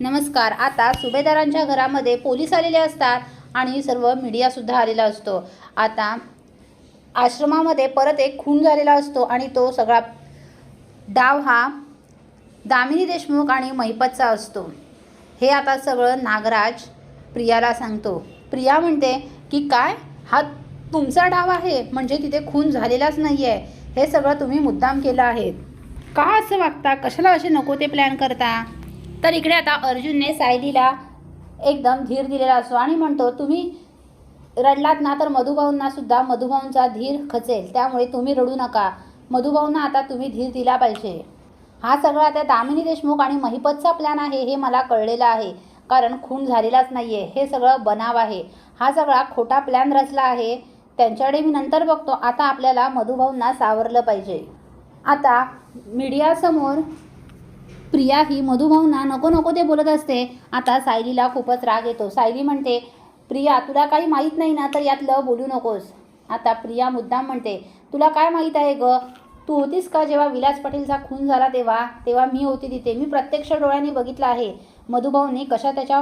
नमस्कार. आता सुभेदारांच्या घरामध्ये पोलीस आलेले असतात आणि सर्व मीडियासुद्धा आलेला असतो. आता आश्रमामध्ये परत एक खून झालेला असतो आणि तो सगळा डाव हा दामिनी देशमुख आणि महिपतचा असतो. हे आता सगळं नागराज प्रियाला सांगतो. प्रिया म्हणते की काय? हा तुमचा डाव आहे? म्हणजे तिथे खून झालेलाच नाही आहे हे सगळं तुम्ही मुद्दाम केलं आहे. का असं वागता? कशाला असे नको ते प्लॅन करता? तर इकडे आता अर्जुनने सायलीला एकदम धीर दिलेला असतो आणि म्हणतो तुम्ही रडलात ना तर मधुभाऊंना सुद्धा मधुभाऊंचा धीर खचेल त्यामुळे तुम्ही रडू नका. मधुभाऊंना आता तुम्ही धीर दिला पाहिजे. हा सगळा त्या दामिनी देशमुख आणि महिपतचा प्लॅन आहे हे मला कळलेलं आहे कारण खून झालेलाच नाही आहे हे सगळं बनाव आहे. हा सगळा खोटा प्लॅन रचला आहे. त्यांच्याकडे मी नंतर बघतो. आता आपल्याला मधुभाऊंना सावरलं पाहिजे. आता मीडियासमोर प्रिया ही मधुभाऊंना नको नको ते बोलत असते. आता सायलीला खूपच राग येतो. सायली म्हणते प्रिया तुला काही माहीत नाही ना तर यातलं बोलू नकोस. आता प्रिया मुद्दाम म्हणते तुला काय माहीत आहे ग? तू होतीस का जेव्हा विलास पाटीलचा खून झाला तेव्हा? तेव्हा मी होती तिथे. मी प्रत्यक्ष डोळ्यांनी बघितलं आहे. मधुभाऊने कशा त्याच्या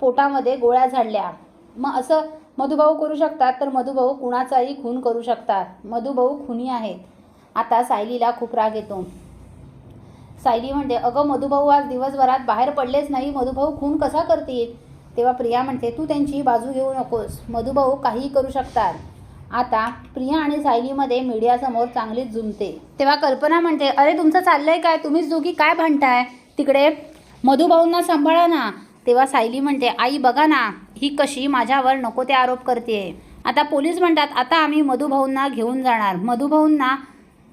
पोटामध्ये गोळ्या झाडल्या. मग असं मधुभाऊ करू शकतात तर मधुभाऊ कुणाचाही खून करू शकतात. मधुभाऊ खुनी आहेत. आता सायलीला खूप राग येतो. सायली म्हणते अगं मधुभाऊ आज दिवसभरात बाहेर पडलेच नाही. मधुभाऊ खून कसा करतील? तेव्हा प्रिया म्हणते तू त्यांची बाजू घेऊ नकोस. मधुभाऊ काहीही करू शकतात. आता प्रिया आणि सायलीमध्ये मीडियासमोर चांगलीच झुमते तेव्हा कल्पना म्हणते अरे तुमचं चाललंय काय? तुम्हीच दोघी काय भांडताय? तिकडे मधुभाऊंना सांभाळा ना. तेव्हा सायली म्हणते आई बघा ना ही कशी माझ्यावर नको ते आरोप करते आता पोलीस म्हणतात आता आम्ही मधुभाऊंना घेऊन जाणार. मधुभाऊंना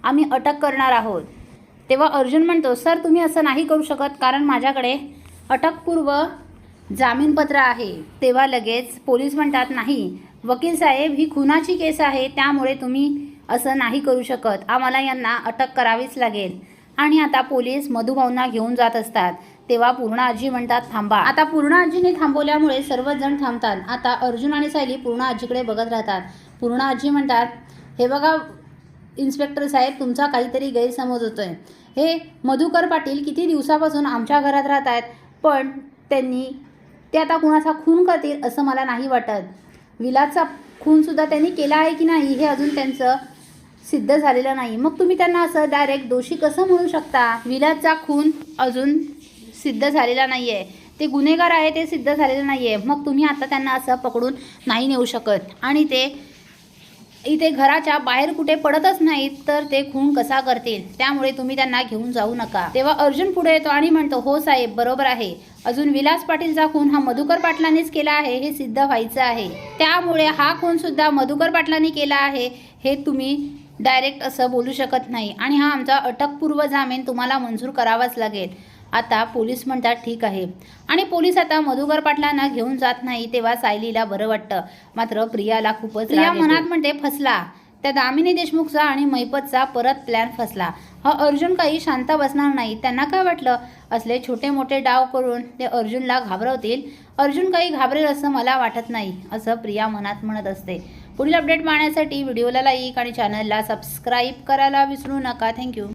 आम्ही अटक करणार आहोत. तेव्हा अर्जुन म्हणतो सर तुम्ही असं नाही करू शकत कारण माझ्याकडे अटकपूर्व जामीनपत्र आहे. तेव्हा लगेच पोलीस म्हणतात नाही वकील साहेब ही खुनाची केस आहे त्यामुळे तुम्ही असं नाही करू शकत. आम्हाला यांना अटक करावीच लागेल. आणि आता पोलीस मधुभाऊंना घेऊन जात असतात. तेव्हा पूर्ण आजी म्हणतात थांबा. आता पूर्ण आजीने थांबवल्यामुळे सर्वच जण थांबतात. आता अर्जुन आणि सायली पूर्ण आजीकडे बघत राहतात. पूर्ण आजी म्हणतात हे बघा इन्स्पेक्टर साहेब तुमचा काहीतरी गैरसमज होतो आहे हे मधुकर पाटील किती दिवसापासून आमच्या घरात राहत आहेत पण त्यांनी ते आता कुणाचा खून करतील असं मला नाही वाटत. विलासचा खूनसुद्धा त्यांनी केला आहे की नाही हे अजून त्यांचं सिद्ध झालेलं नाही. मग तुम्ही त्यांना असं डायरेक्ट दोषी कसं म्हणू शकता? विलासचा खून अजून सिद्ध झालेला नाही आहे ते गुन्हेगार आहे ते सिद्ध झालेलं नाही आहे मग तुम्ही आता त्यांना असं पकडून नाही नेऊ शकत. आणि ते इथे घराच्या बाहेर कुठे पडतच नाहीत तर ते खून कसा करतील? त्यामुळे तुम्ही त्यांना घेऊन जाऊ नका. तेव्हा अर्जुन पुढे येतो आणि म्हणतो हो साहेब बरोबर आहे. अजून विलास पाटीलचा खून हा मधुकर पाटलांनीच केला आहे हे सिद्ध व्हायचं आहे. त्यामुळे हा खून सुद्धा मधुकर पाटलांनी केला आहे हे तुम्ही डायरेक्ट असं बोलू शकत नाही. आणि हा आमचा अटकपूर्व जामीन तुम्हाला मंजूर करावाच लागेल. आता पोलीस म्हणतात ठीक आहे. आणि पोलीस आता मधुकर पाटलांना घेऊन जात नाही तेव्हा सायलीला बरं वाटतं. मात्र प्रियाला खूपच प्रिया मनात म्हणते फसला. त्या दामिनी देशमुखचा आणि मैपतचा परत प्लॅन फसला. हा अर्जुन काही शांत बसणार नाही. त्यांना काय वाटलं? असले छोटे मोठे डाव करून ते अर्जुनला घाबरवतील. अर्जुन काही घाबरेल असं मला वाटत नाही असं प्रिया मनात म्हणत असते. पुढील अपडेट पाहण्यासाठी व्हिडिओला लाईक आणि चॅनलला सबस्क्राईब करायला विसरू नका. थँक्यू